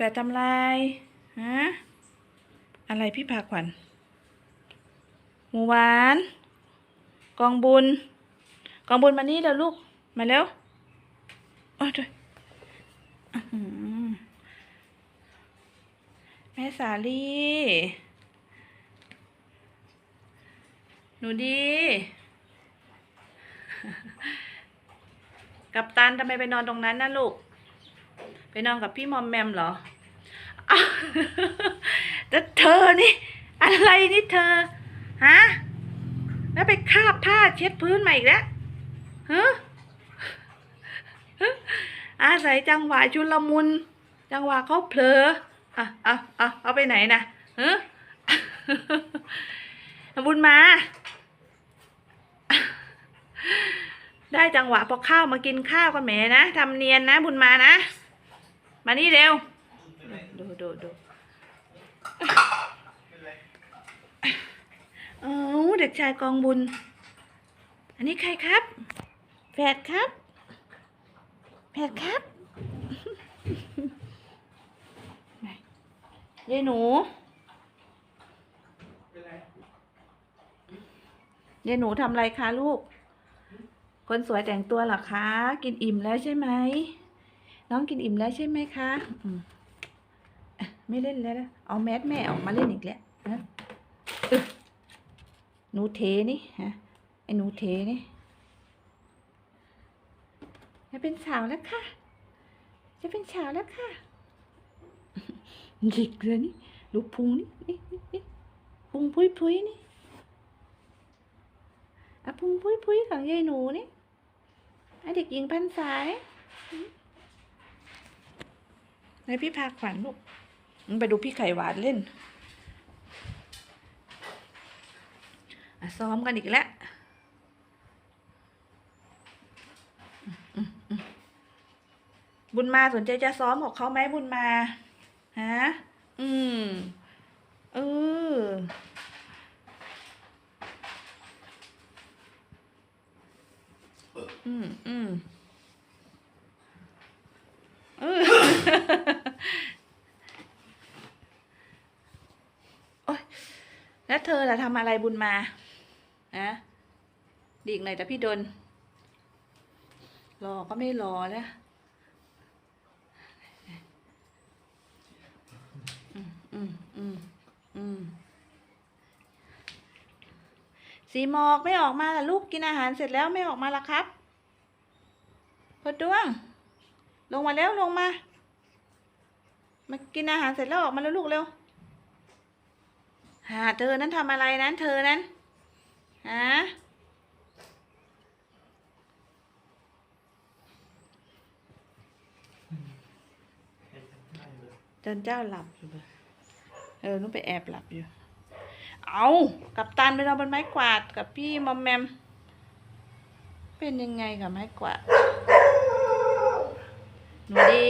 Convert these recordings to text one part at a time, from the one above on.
แฝดทำลายฮะอะไรพี่พาขวัญหมูหวาน กองบุญ กองบุญมานี่เดี๋ยวลูก มาเร็วโอ้ยด้วยแม่สาลีหนูดี กับตันทำไมไปนอนตรงนั้นนะลูก ไปนอนกับพี่มอมแมมเหรอ แต่เธอนี่ อะไรนี่เธอ ฮะ แล้วไปคาบผ้าเช็ดพื้นมาอีกแล้วฮะอาศัยจังหวะชุลมุน จังหวะเขาเผลออะเอาเอาเอาไปไหนนะฮะบุญมา ได้จังหวะพอข้าวมากินข้าวกันแหมนะทำเนียนนะบุญมานะ มานี่เร็ว ดูดูดูเอ้เด็กชายกองบุญ อันนี้ใครครับ แฝดครับ แฝดครับยายหนูยายหนูทำอะไรคะลูก คนสวยแต่งตัวหรอคะ กินอิ่มแล้วใช่ไหม น้องกินอิ่มแล้วใช่ไหมคะอืมอะ ไม่เล่นแล้วนะเอาแมสแม่ออกมาเล่นอีกแล้วฮะหนูเทนี่ฮะไอ้หนูเทนี่จะเป็นสาวแล้วค่ะ จะเป็นสาวแล้วค่ะหยิกเลยนี่ลูกพุงนี่นี่นี่พุงพุยพุยนี่อะพุงพุยพุยของยายหนูนี่ไอเด็กหญิงพันสายในพี่พาขวัญลูก ไปดูพี่ไข่หวานเล่นซ้อมกันอีกแล้วบุญมาสนใจจะซ้อมกับเขาไหมบุญมาฮะอืมเอออืมอืม เออ โอ๊ย แล้วเธอล่ะทำอะไรบุญมาอะดีกหน่อยแต่พี่ดนรอก็ไม่รอแล้วอืมอืมอืมอืมสีหมอกไม่ออกมาล่ะลูกกินอาหารเสร็จแล้วไม่ออกมาละครับพอดวง ลงมาแล้วลงมา มากินอาหารเสร็จแล้วออกมาแล้วลูกเร็ว หาเธอนั้นทำอะไรนั้น เธอนั้นฮะจนเจ้าหลับอยู่เออนุ่นไปแอบหลับอยู่ เอากับตันไปนอนบนไม้กวาดกับพี่มอมแมม เป็นยังไงกับไม้กวาด หนูดี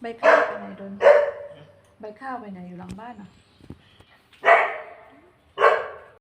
ใบข้าวไปไหนโดน ใบข้าวไปไหนอยู่หลังบ้านอะ